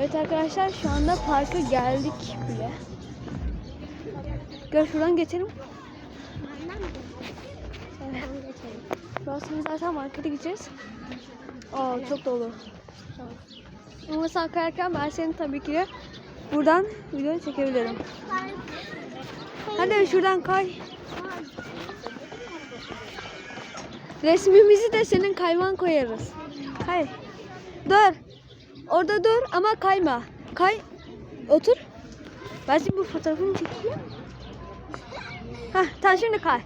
Evet arkadaşlar şu anda parka geldik bile. Gel şuradan geçelim. Evet. Burasını zaten markete gideceğiz. Aa çok dolu. Ama sen kayarken ben seni tabii ki de buradan video çekebilirim. Hadi şuradan kay. Resmimizi de senin kayman koyarız. Kay. Dur. Orada dur ama kayma. Kay. Otur. Ben şimdi bu fotoğrafını çekeyim. Hah tamam şimdi kay.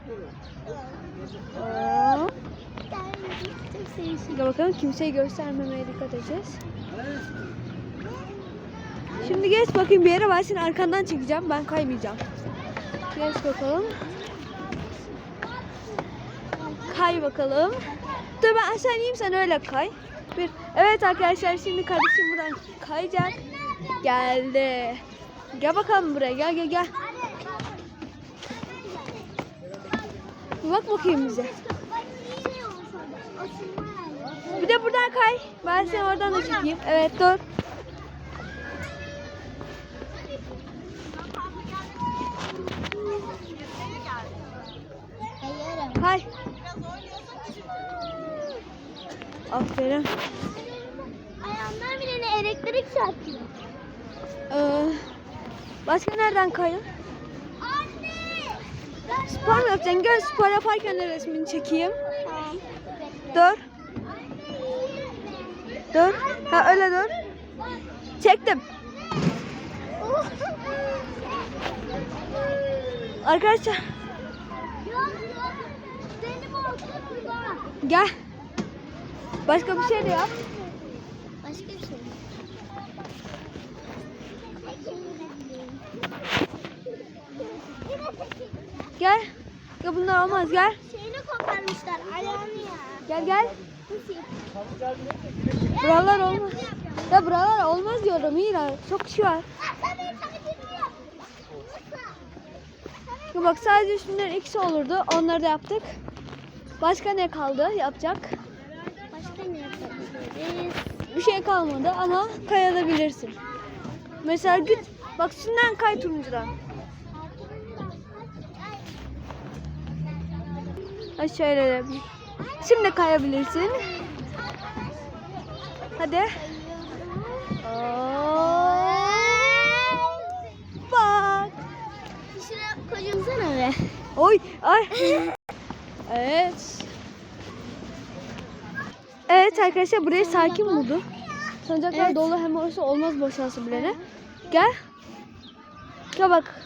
Hop. Gel bakalım kimseyi göstermemeye dikkat edeceğiz. Şimdi geç bakayım bir yere ben seni arkandan çekeceğim. Ben kaymayacağım. Geç bakalım. Kay bakalım. Dur ben aşağı ineyim sen öyle kay. Bir. Evet arkadaşlar şimdi kardeşim buradan kayacak. Geldi. Gel bakalım buraya gel gel gel. Bak bakayım bize. Bir de buradan kay. Ben seni oradan da çekeyim. Evet dur. Kay. Aferin. Ayağımdan bile ne elektrik çarpıyor. Ee, başka nereden kayın? Anne! Spor mu yapacaksın? Gel spor yaparken de resmini çekeyim. Tamam. Dur. Dur. Ha öyle dur. Çektim. Arkadaşlar gel. Başka bir şey de yap. Başka bir şey. Gel. Ya bunlar olmaz gel. Şeyini koparmışlar ayağını ya. Gel gel. Buralar olmaz. Ya buralar olmaz diyorum Mira. Çok kişi var. Ya bak sadece üstünden ikisi olurdu. Onları da yaptık. Başka ne kaldı yapacak? Başka ne yapabiliriz? Bir şey kalmadı ama kayabilirsin. Mesela git bak şundan kay turuncudan. De bir- Şimdi kayabilirsin. Hadi. Bak. Şuraya koyunsana be. Oy ay. evet. Evet arkadaşlar burayı sakin buldu. Sancaklar Evet. dolu hem orası olmaz boşalsın bilene. Gel. Gel bak.